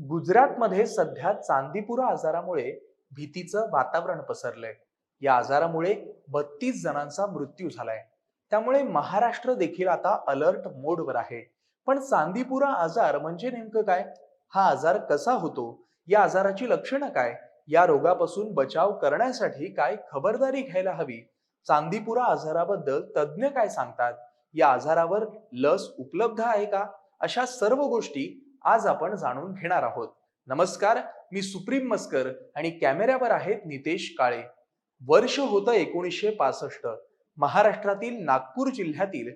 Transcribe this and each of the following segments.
गुजरातमध्ये सध्या चांदीपुरा आजारामुळे भीतीचं वातावरण पसरलंय. या आजारामुळे बत्तीस जणांचा मृत्यू झालाय. त्यामुळे महाराष्ट्र देखील आता अलर्ट मोडवर आहे. पण चांदीपुरा आजार म्हणजे नेमकं काय? हा आजार कसा होतो? या आजाराची लक्षणं काय? या रोगापासून बचाव करण्यासाठी काय खबरदारी घ्यायला हवी? चांदीपुरा आजाराबद्दल तज्ज्ञ काय सांगतात? या आजारावर लस उपलब्ध आहे का? अशा सर्व गोष्टी आज आपण जाणून घेणार आहोत. नमस्कार मी सुप्रीम मस्कर आणि कॅमेऱ्यावर आहेत नितेश काळे. वर्ष होतं एकोणीसशे पासष्ट. महाराष्ट्रातील नागपूर जिल्ह्यातील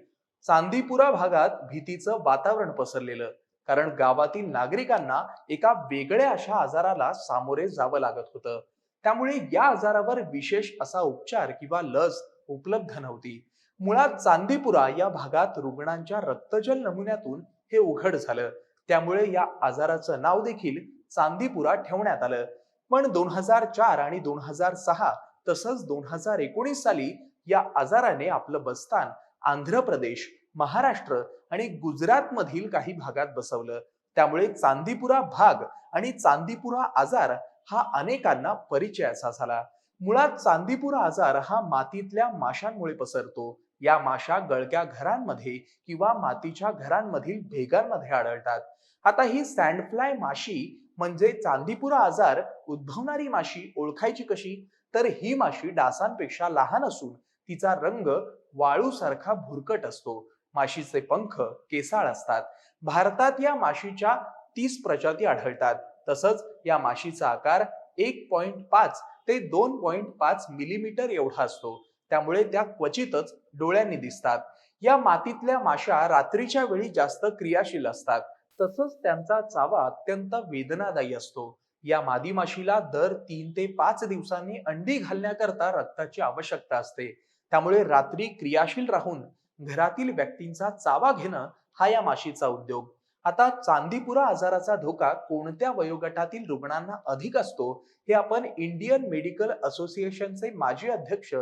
चांदीपुरा भागात भीतीचं वातावरण पसरलेलं. कारण गावातील नागरिकांना एका वेगळ्या अशा आजाराला सामोरे जावं लागत होतं. त्यामुळे या आजारावर विशेष असा उपचार किंवा लस उपलब्ध नव्हती. मुळात चांदीपुरा या भागात रुग्णांच्या रक्तजल नमुन्यातून हे उघड झालं. त्यामुळे या आजाराचं नाव देखील चांदीपुरा ठेवण्यात आलं. पण दोन हजार चार आणि दोन हजार सहा तसंच दोन हजार एकोणीस साली या आजाराने आपलं बस्तान आंध्र प्रदेश महाराष्ट्र आणि गुजरातमधील काही भागात बसवलं. त्यामुळे चांदीपुरा भाग आणि चांदीपुरा आजार हा अनेकांना परिचयाचा झाला. मुळात चांदीपुरा आजार हा मातीतल्या माशांमुळे पसरतो. या माशा गळक्या घरांमध्ये किंवा मातीच्या घरांमधील भेगांमध्ये आढळतात. आता ही सँडफ्लाय माशी म्हणजे चांदीपुरा आजार उद्भवणारी माशी ओळखायची कशी? तर ही माशी डासांपेक्षा लहान असून तिचा रंग वाळूसारखा भुरकट असतो. माशीचे पंख केसाळ असतात. भारतात या माशीच्या तीस प्रजाती आढळतात. तसंच या माशीचा आकार एक पॉइंट पाच ते दोन पॉइंट पाच मिलीमीटर एवढा असतो. त्यामुळे त्या क्वचितच डोळ्यांनी दिसतात. या मातीतल्या माशा रात्रीच्या वेळी जास्त क्रियाशील असतात. तसंच त्यांचा चावा अत्यंत वेदनादायी असतो. या मादी माशीला दर तीन ते पाच दिवसांनी अंडी घालण्याकरता रक्ताची आवश्यकता असते. त्यामुळे रात्री क्रियाशील राहून घरातील व्यक्तींचा चावा घेणं हा या माशीचा उद्योग. आता चांदीपुरा आजाराचा धोका कोणत्या वयोगटातील रुग्णांना अधिक असतो हे आपण इंडियन मेडिकल असोसिएशनचे माजी अध्यक्ष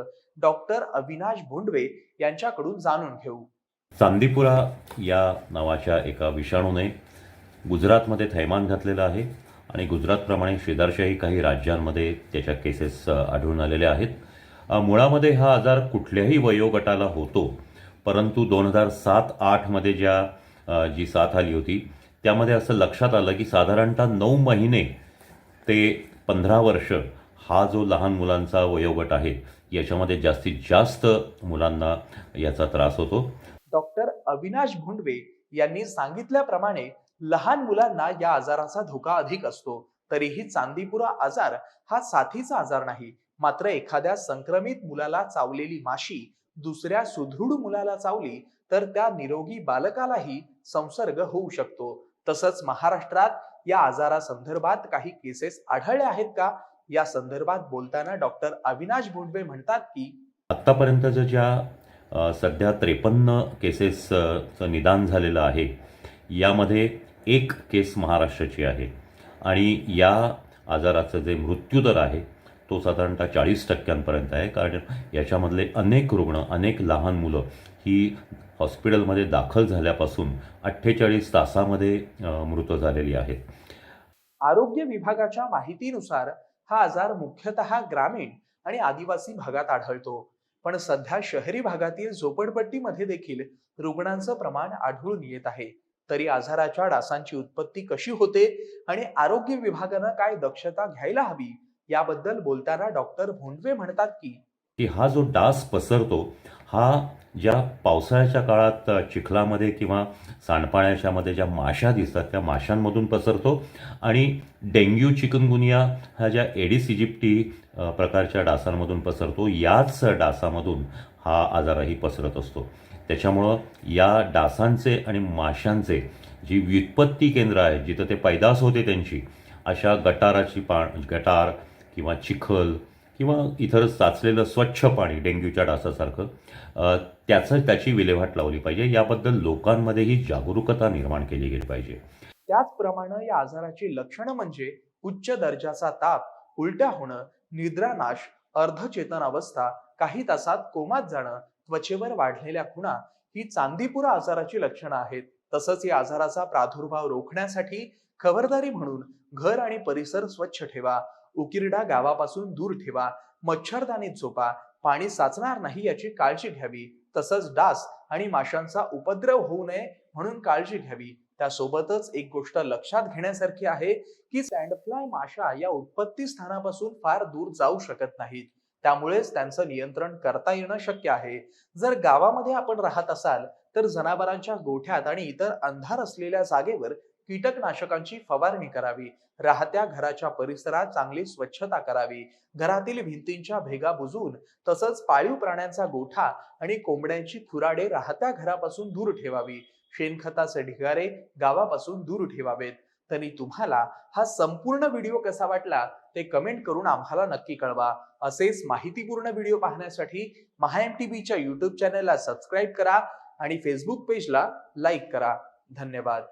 डॉक्टर अविनाश भोंडवे यांच्याकडून जाणून घेऊ. चांदीपुरा या नावाच्या एका विषाणूने गुजरातमध्ये थैमान घातलेलं आहे आणि गुजरातप्रमाणे शेजारच्याही काही राज्यांमध्ये त्याच्या केसेस आढळून आलेल्या आहेत. मुळामध्ये हा आजार कुठल्याही वयोगटाला होतो परंतु दोन हजार सात आठमध्ये ज्या जी साथ आली होती त्यामध्ये असं लक्षात आलं की साधारणतः नऊ महिने ते पंधरा वर्ष हा जो लहान मुलांचा वयोगट आहे याच्यामध्ये जास्तीत जास्त मुलांना याचा त्रास होतो. डॉक्टर अविनाश भोंडवे यांनी सांगितल्याप्रमाणे लहान मुलांना या आजाराचा धोका अधिक असतो तरीही चांदीपुरा आजार हा साथीचा आजार नाही मात्र एखाद्या संक्रमित मुलाला चावलेली माशी दुसऱ्या सुदृढ मुलाला चावली तर त्या निरोगी बालकालाही संसर्ग होऊ शकतो. तसंच महाराष्ट्रात या आजारासंदर्भात काही केसेस आढळल्या आहेत का? या संदर्भात बोलताना डॉक्टर अविनाश भोंडवे म्हणतात की आत्तापर्यंतचं ज्या सध्या त्रेपन्न केसेसचं निदान झालेलं आहे यामध्ये एक केस महाराष्ट्राची आहे. आणि या आजाराचं जे मृत्यूदर आहे तो साधारणतः चाळीस टक्क्यांपर्यंत आहे. कारण याच्यामधले अनेक रुग्ण अनेक लहान मुलं ही हॉस्पिटलमध्ये दाखल झाल्यापासून अठ्ठेचाळीस तासामध्ये मृत झालेली आहेत. आरोग्य विभागाच्या माहितीनुसार हा आजार मुख्यतः ग्रामीण आणि आदिवासी भागात आढळतो. पण सध्या शहरी भागातील झोपडपट्टीमध्ये देखील रुग्णांचं प्रमाण आढळून येत आहे. तरी आजाराच्या डासांची उत्पत्ती कशी होते आणि आरोग्य विभागानं काय दक्षता घ्यायला हवी याबद्दल बोलताना डॉक्टर भोंडवे म्हणतात की की हा जो डास पसरतो हा ज्या पावसाळ्याच्या काळात चिखलामध्ये किंवा सांडपाण्याच्यामध्ये ज्या माशा दिसतात त्या माशांमधून पसरतो आणि डेंग्यू चिकनगुनिया ह्या ज्या एडिस इजिप्टी प्रकारच्या डासांमधून पसरतो याच डासामधून हा आजारही पसरत असतो. त्याच्यामुळं या डासांचे आणि माशांचे जी व्युत्पत्ती केंद्र आहे जिथं ते पैदास होते त्यांची अशा गटाराची पा गटार किंवा चिखल किंवा इतर साचलेलं स्वच्छ पाणी डेंग्यूच्या डासासारखं त्याचं त्याची विल्हेवाट लावली पाहिजे. याबद्दल लोकांमध्येही जागरूकता निर्माण केली गेली पाहिजे. त्याचप्रमाणे या आजाराची लक्षणं म्हणजे उच्च दर्जाचा ताप उलट्या होणं निद्रानाश अर्धचेतन अवस्था काही तासात कोमात जाणं त्वचेवर वाढलेल्या खुणा ही चांदीपुरा आजाराची लक्षणं आहेत. तसंच या आजाराचा प्रादुर्भाव रोखण्यासाठी खबरदारी म्हणून घर आणि परिसर स्वच्छ ठेवा. उकिरडा गावापासून दूर ठेवा मच्छरदाणीत झोपा पाणी साचणार नाही याची काळजी घ्यावी. तसंच डास आणि माशांचा उपद्रव होऊ नये म्हणून काळजी घ्यावी. त्यासोबतच एक गोष्ट लक्षात घेण्यासारखी आहे की सँडफ्लाय माशा या उत्पत्ती स्थानापासून फार दूर जाऊ शकत नाहीत. त्यामुळेच त्यांचं नियंत्रण करता येणं शक्य आहे. जर गावामध्ये आपण राहत असाल तर जनावरांच्या गोठ्यात आणि इतर अंधार असलेल्या जागेवर कीटकनाशकांची फवारणी करावी. राहत्या घराच्या परिसरात चांगली स्वच्छता करावी. घरातील भिंतींच्या भेगा बुजवून तसंच पाळीव प्राण्यांचा गोठा आणि कोंबड्यांची खुराडे राहत्या घरापासून दूर ठेवावी. शेणखताचे ढिगारे गावापासून दूर ठेवावेत. तरी तुम्हाला हा संपूर्ण व्हिडिओ कसा वाटला ते कमेंट करून आम्हाला नक्की कळवा. असेच माहितीपूर्ण व्हिडिओ पाहण्यासाठी महा टीव्हीच्या युट्यूब चॅनलला सबस्क्राईब करा आणि फेसबुक पेजला लाईक करा. धन्यवाद.